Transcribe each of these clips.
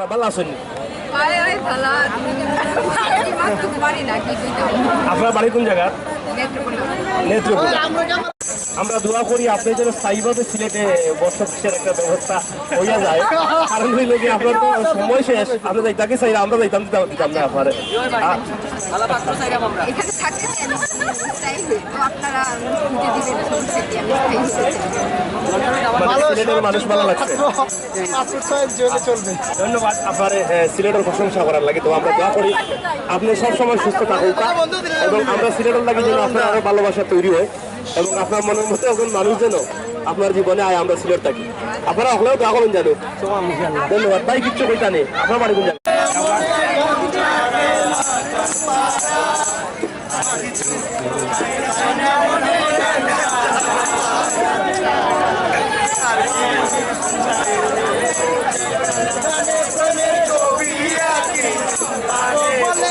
আপনারা ভালো আছেন? আপনার বাড়ি কোন জায়গা? নেত্রকোনা। আমরা দোয়া করি আপনি যেন স্থায়ীভাবে সিলেটে বসবাসের একটা ব্যবস্থা হইয়া যায়। কারণ হইলে কি আপনার তো সময় শেষ আপনি যাইতাকে চাই আমরা যাইতাম দিতাম না আপনার। মানে সিলেটের মানুষ ভালো লাগছে। ধন্যবাদ আপনার সিলেটের প্রশংসা করার লাগে তো আমরা দোয়া করি আপনি সবসময় সুস্থ থাকুন। এবং আমরা সিলেটের লাগে যেন আপনার আরও ভালোবাসা তৈরি হয়। এবং আপনার মনের মধ্যে এখন মানুষ যেন আপনার জীবনে আয়, আমরা সিলেট থাকি। আপনারা হলেও দোয়া করবেন জানো ধন্যবাদ। তাই কিচ্ছু কইতা নেই। আপনার বাড়ি কোন জায়গায়? বুঝলে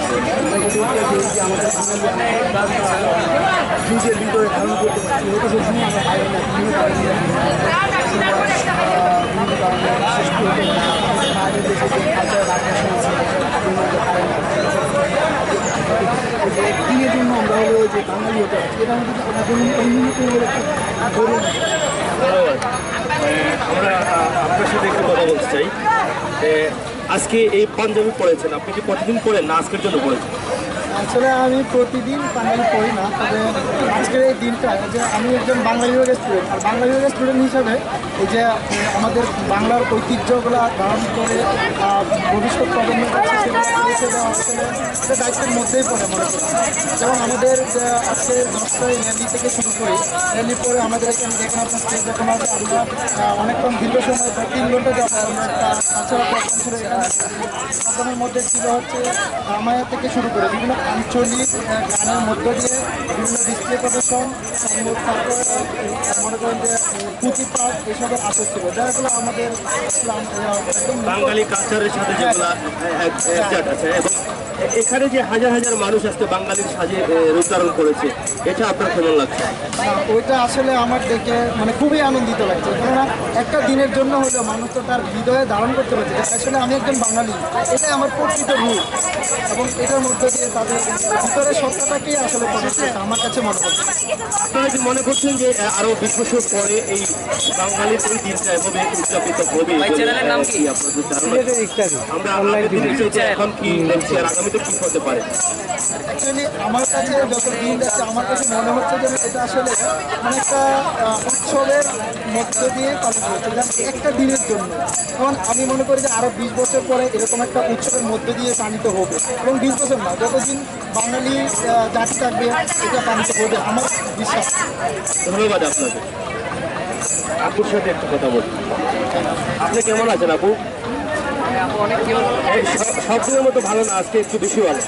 আমরা এটা আমাদের বাঙালি নিজের হৃদয়ে ধারণ করতে পারছি হয়তো সবসময় আমরা দিনের জন্য আমরা হলো যে বাঙালি হতে পারছি এটা আমাদের উন্নত হলো একটা আমরা আপনার সাথে একটু কথা বলতে চাই। আজকে এই পাঞ্জাবি পরেছেন আপনি কি প্রতিদিন পরেন না আজকের জন্য পড়েছেন? আসলে আমি প্রতিদিন বাঙালি পড়ি না, তবে আজকের এই দিনটা যে আমি একজন বাংলা বিভাগের স্টুডেন্ট আর বাংলা বিভাগের স্টুডেন্ট হিসাবে এই যে আমাদের বাংলার ঐতিহ্যগুলো ধারণ করে ভবিষ্যৎ প্রজন্মের কাছে সেটা আসলে এটা দায়িত্বের মধ্যেই পড়ে মনে করি। যেমন আমাদের যে আজকে দশটায় র্যালি থেকে শুরু করি র্যালি পরে আমাদের এখানে দেখলাম স্টেজ দেখুন আছে আমরা অনেকক্ষণ দীর্ঘ সময় প্রায় তিন ঘণ্টা যাব আমরা একটা প্রোগ্রাম ছিল এখানে মধ্যে ছিল হচ্ছে রামায়ণ থেকে শুরু করে বিভিন্ন আঞ্চলিক গানের মধ্য দিয়ে বিভিন্ন ডিসপ্লে প্রদর্শন মনে করেন যে পুঁথি পাঠ এসবের আসর ছিল যাগুলো আমাদের বাঙালি কালচারের সাথে যেগুলো এখানে যে হাজার হাজার মানুষ আজকে বাঙালির সাজে এ, করেছে এটা আপনার কেমন লাগছে? ওইটা আসলে আমার দেখে মানে খুবই আনন্দিত লাগছে। কেননা একটা দিনের জন্য হলেও মানুষ তো তার হৃদয়ে ধারণ করতে পারছে আসলে আমি একজন বাঙালি এটাই আমার প্রকৃত রূপ। এবং এটার মধ্যে দিয়ে তাদের ভিতরে সত্তাটাকেই আসলে আমার কাছে মনে হচ্ছে। আপনারা কি মনে করছেন যে আহ, আরও বিশ বছর পরে এই বাঙালির এই দিনটা এভাবে উদযাপিত হবে চ্যানেলের নাম কি? আপনাদের আমরা এখন কি দেখছি আর আগামীতে কি হতে পারে। অ্যাকচুয়ালি আমার কাছে যত দিন যাচ্ছে আমার কাছে মনে হচ্ছে যে এটা আসলে একটা উৎসবের মধ্য দিয়ে হচ্ছে যেমন একটা দিনের জন্য। এখন আমি মনে করি যে আরও বিশ বছর পরে এরকম একটা উৎসবের মধ্য দিয়ে পালিত হবে। এবং বিশ বছর না যতদিন বাঙালি জাতি থাকবে এটা পালিত হবে আমার বিশ্বাস। ধন্যবাদ আপনাকে। আপুর সাথে একটু কথা বলি আপনি কেমন আছেন আপু? এই সব- সব মতো ভালো না, আজকে একটু বেশি ভালো।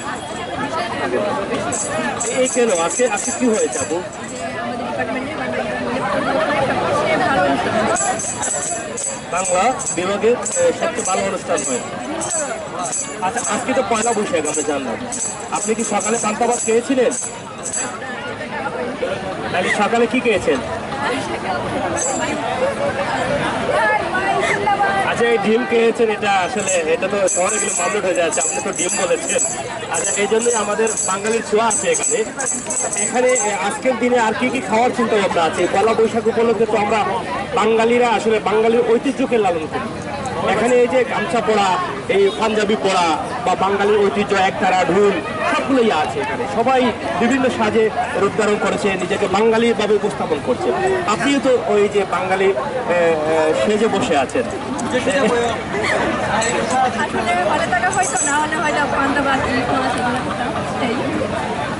এই- কেন? আজকে আজকে কি হয়েছে আপু বাংলা বিভাগের সবচেয়ে ভালো অনুষ্ঠান হয় আচ্ছা আজকে তো পয়লা বৈশাখ, আমরা জানলাম। আপনি কি সকালে পান্তাবাদ খেয়েছিলেন? সকালে কি খেয়েছেন? আচ্ছা এই ডিম খেয়েছেন, এটা আসলে এটা তো শহরে গেলে মামলেট হয়ে যাচ্ছে, আপনি তো ডিম বলেছেন। আচ্ছা এই জন্যই আমাদের বাঙালির ছোঁয়া আছে এখানে। এখানে আজকের দিনে আর কি কি খাওয়ার চিন্তা ভাবনা আছে পয়লা বৈশাখ উপলক্ষে তো আমরা বাঙালিরা আসলে বাঙালির ঐতিহ্যকে লালন করি। এখানে এই যে গামছা পরা, এই পাঞ্জাবি পরা বা বাঙালির ঐতিহ্য একতারা ঢুল সব অনেকগুলোই আছে এখানে। সবাই বিভিন্ন সাজে রূপধারণ করেছে, নিজেকে বাঙালি ভাবে উপস্থাপন করছে। আপনিও তো ওই যে বাঙালি সেজে বসে আছেন।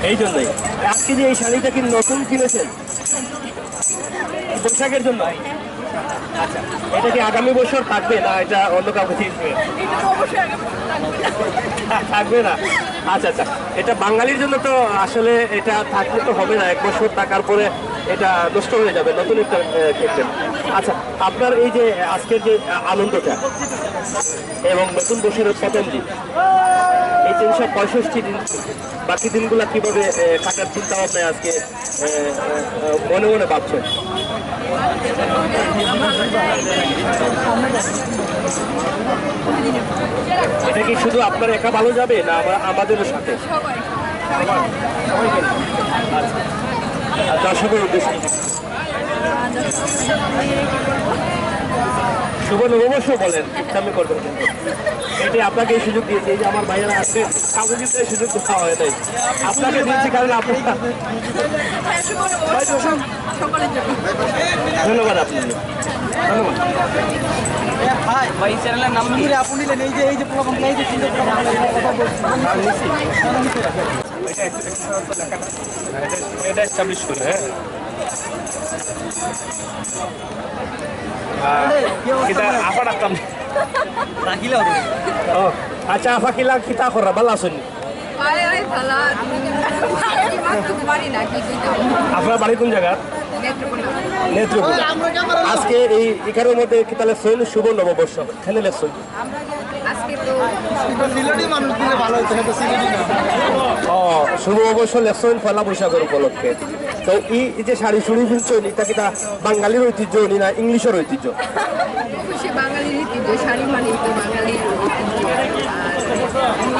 এই জন্যই। আজকে যে এই শাড়িটা কি নতুন কিনেছেন? পোশাকের জন্য? আচ্ছা এটা কি আগামী বছর থাকবে না এটা অন্য কাউকে থাকবে না। আচ্ছা আচ্ছা। এটা বাঙালির জন্য তো আসলে এটা থাকলে তো হবে না। এক বছর থাকার পরে এটা নষ্ট হয়ে যাবে। নতুন একটা ক্ষেত্রে আচ্ছা আপনার এই যে আজকের যে আনন্দটা এবং নতুন বছরের প্রথম দিন এই তিনশো পঁয়ষট্টি দিন, বাকি দিনগুলো কীভাবে কাটার চিন্তা ভাবনায় আজকে মনে মনে ভাবছেন? এটা কি শুধু আপনার একা ভালো যাবে না আমা- আমাদেরও সাথে? আর দর্শকের উদ্দেশ্যে। শুভ নববর্ষ বলেন আমি করবেন। এটাই আপনাকে এই সুযোগ দিয়েছে, এই যে আমার ভাইয়েরা আসছে কাউকে কিন্তু এই সুযোগ দেওয়া হয় নাই। আপনাকে দিয়েছি কারণ আপনার ধন্যবাদ আপনি ধন্যবাদ ভাই চ্যানেলের নাম কি আপনি এই যে এই যে প্রোগ্রাম এই যে সুন্দর প্রোগ্রাম এটা এস্টাবলিশ করে হ্যাঁ। Kita apa nak kamu? রাখিলে Oh, acha apa kila kita আপনার বাড়ি কোন জায়গা নেত্রকোনা আজকে এই এখানের মধ্যে কি তাহলে শুভ নববর্ষ এখানে লেখছেন ও শুভ নববর্ষ লেখছেন পয়লা বৈশাখের উপলক্ষে। তো এই যে শাড়ি শুড়ি ফিরছেন এটা কিটা বাঙালির ঐতিহ্য নি না ইংলিশের ঐতিহ্য। বাঙালির ঐতিহ্য, শাড়ি মানে বাঙালির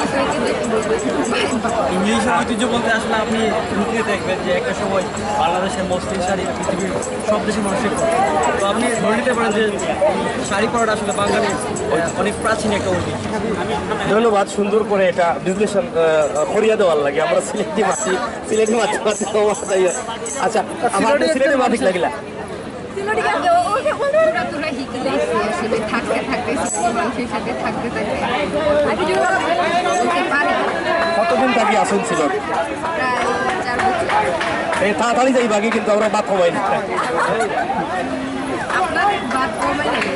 ইংলিশ ঐতিহ্য ইংলিশের ঐতিহ্য বলতে আসলে আপনি লুকিয়ে দেখবেন যে একটা সময় বাংলাদেশের মসলিন শাড়ি পৃথিবীর সব দেশের মানুষের তো আপনি ধরে নিতে পারেন যে শাড়ি পরাটা আসলে বাঙালির আহ, অনেক প্রাচীন একটা ঐতিহ্য ধন্যবাদ সুন্দর করে এটা বিশ্লেষণ করিয়া দেওয়ার লাগে। আমরা সিলেটি মাছি সিলেটি মাছি মাছি আচ্ছা আমার সিলেটি মাফিক লাগিলা সিলোটি গেছে ওকে বলতে ওরা তোরা হিকে আসলে থাকতে থাকতে মানুষের সাথে থাকতে থাকতে। আমি বলতে পারি। কতদিন থাকি আসুন ছিল? এই তাড়াতাড়ি যাই বাকি কিন্তু আমরা বাদ কমাই না। আপনার বাদ কমে নেই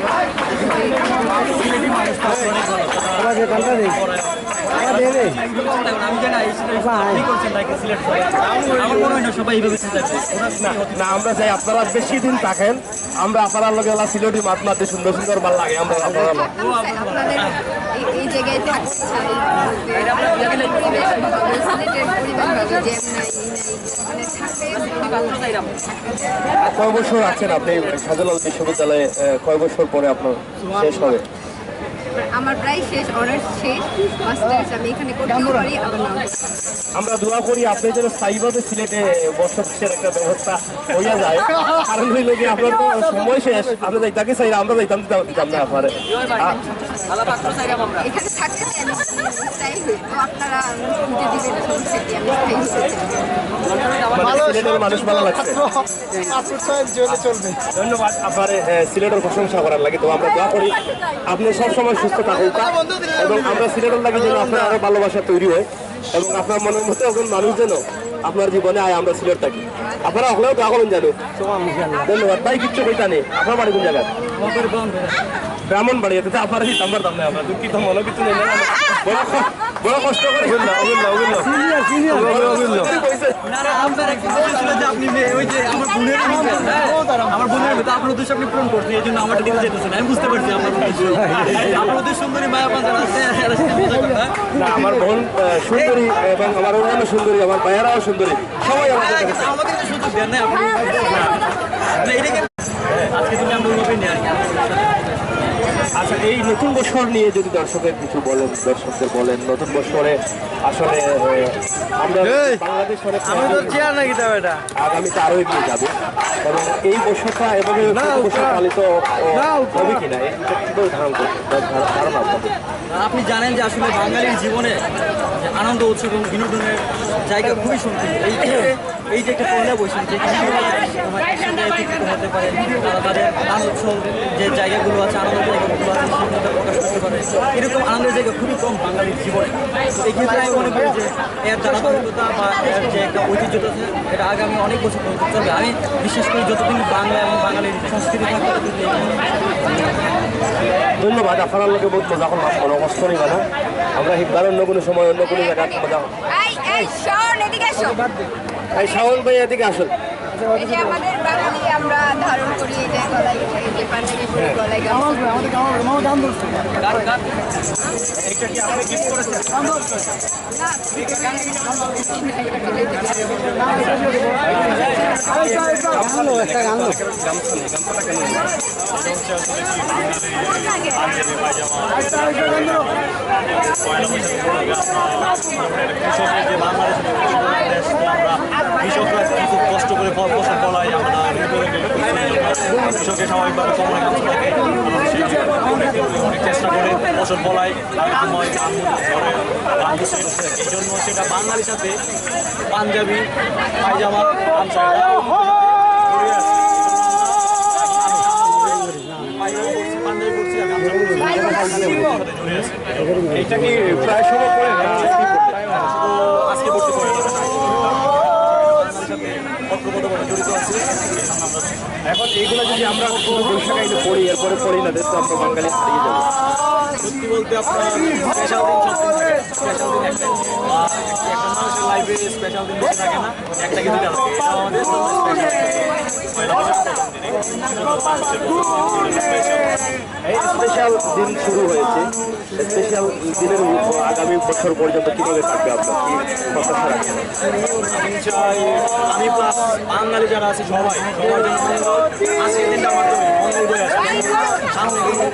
এখন আমি জানি না এই সিলেট কি করছেন তাকে সিলেক্ট করে। আমার না সবাই এইভাবে চিন্তা করে না না আমরা চাই আপনারা বেশি দিন থাকেন। আমরা আপনার লগে ওলা সিলেটি মাত মাতে সুন্দর সুন্দর ভালো লাগে আমরা আপনারা এই- জায়গায় থাকতে কয় বছর আছেন আপনি শাহজালাল বিশ্ববিদ্যালয়ে? কয় বছর পরে আপনার শেষ হবে? আমার প্রায় শেষ অনার্স শেষ মাস্টার্স আমি এখানে করতেও পারি আবার নাও আমরা দোয়া করি আপনি যেন স্থায়ীভাবে সিলেটে বসবাসের একটা ব্যবস্থা হইয়া যায়। কারণ হইল কি আপনার তো সময় শেষ আপনি যাইতাকে চাই আমরা যাইতাম দিতাম দিতাম না আপনার এখানে থাকতে চাই তো আপনারা মানে চলবে। ধন্যবাদ আপনার সিলেটের প্রশংসা করার লাগে তো আমরা দোয়া করি। আপনি সবসময় সুস্থ থাকুক এবং আমরা সিলেটের লাগে যেন আপনার আরও ভালোবাসা তৈরি হয় এবং আপনার মনের মধ্যে একজন মানুষ যেন আপনার জীবনে আয় আমরা সিলেট থাকি। আপনারা হলেও দোয়া করুন জানো ধন্যবাদ। তাই কিচ্ছু কইতা নেই। আপনার বাড়ি কোন জায়গা ব্রাহ্মণ বাড়ি এতে আপনারা দিতাম দাম আপনার আমরা দুঃখিত মনে কিছু নেই। না না একটা কথা ছিল যে আপনি ওই যে আমার বোনের হ্যাঁ, আমার বোনের তো আপনার উদ্দেশ্য আপনি পূরণ করছেন এই জন্য আমারটা দিতে যেতেছেন। আমি বুঝতে পারছি উদ্দেশ্য সুন্দরী মায়া আছে হ্যাঁ? না আমার বোন সুন্দরী এবং আমার অন্যান্য সুন্দরী আমার ভাইয়ারাও সুন্দরী। সবাই আমাদের হ্যাঁ, কাছে কিন্তু আমাদের তো দেন না আপনি আজকে তুমি আমরা নিয়ে আর আচ্ছা এই নতুন বছর নিয়ে যদি দর্শকের কিছু বলেন দর্শকদের বলেন নতুন বছরে আসলে আমরা বাংলাদেশ অনেক চেয়ার নাকি তবে এটা? আগামীতে আরও এগিয়ে যাবে। এবং এই বছরটা এভাবে বছর পালিত হবে কিনা? এই ধারণ ধারণা আপনি জানেন যে আসলে বাঙালির জীবনে আনন্দ উৎসব এবং বিনোদনের জায়গা খুবই সংকীর্ণ এই যে এই যে একটা পয়লা বৈশাখ যে তোমার একসাথে একত্রিত হতে পারে তাদের আনন্দ যে জায়গাগুলো আছে আনন্দের জায়গাগুলো আছে সেগুলো প্রকাশ করতে পারে। এরকম আনন্দের জায়গা খুবই কম বাঙালির জীবনে। এই ক্ষেত্রে আমি মনে করি যে এর ধারাবাহিকতা বা এর যে একটা ঐতিহ্যতা আছে এটা আগামী অনেক বছর পর্যন্ত চলবে। আমি বিশেষ করে যতদিন বাংলা এবং বাঙালির সংস্কৃতি থাকবে ধন্যবাদ আপনার লোকে বহুত মজা করলাম কোনো কষ্ট নেই না আমরা হিকবার অন্য কোনো সময় অন্য কোনো জায়গায় মজা এই শাওন ভাই এদিকে আসুন। এই আমাদের বাঙালি আমরা ধারণ করি এই গলায় যে পাঞ্জাবি পরে গলায় গামছা আমার আমাদের মামা গান ধরছে। গান গান। একটা গান কৃষকের যে বাংলাদেশের আমরা কৃষকরা কিছু কষ্ট করে ফসল ফলাই আমরা কৃষকের স্বাভাবিকভাবে কমনে কাজ থাকে অনেক চেষ্টা করে ফসল ধরে ধান এই জন্য সেটা বাঙালির সাথে পাঞ্জাবি পায়জামা গামছা। এইটা কি প্রায় সময় করেন না তো আজকে পড়তে পারে না অপ্রবতভাবে জড়িত আছে এই জন্য আমরা এখন এইগুলো যদি আমরা বৈশাখ আইনে পড়ি এরপরে পড়ি না দেখতে আমরা বাঙালি হারিয়ে যাব। সত্যি বলতে আপনার স্পেশাল দিন সব দিন স্পেশাল দিন একটা। মানুষের লাইফে স্পেশাল দিন থাকে না? একটা কিছু থাকে এটা আমাদের এই স্পেশাল দিন শুরু হয়েছে। স্পেশাল দিনের আগামী বছর পর্যন্ত কীভাবে থাকবে আপনার? কি প্রত্যাশা রাখছেন আমি চাই আমি প্লাস বাঙালি যারা আছে সবাই সবার জন্য আজকের মাধ্যমে সামনে কিন্তু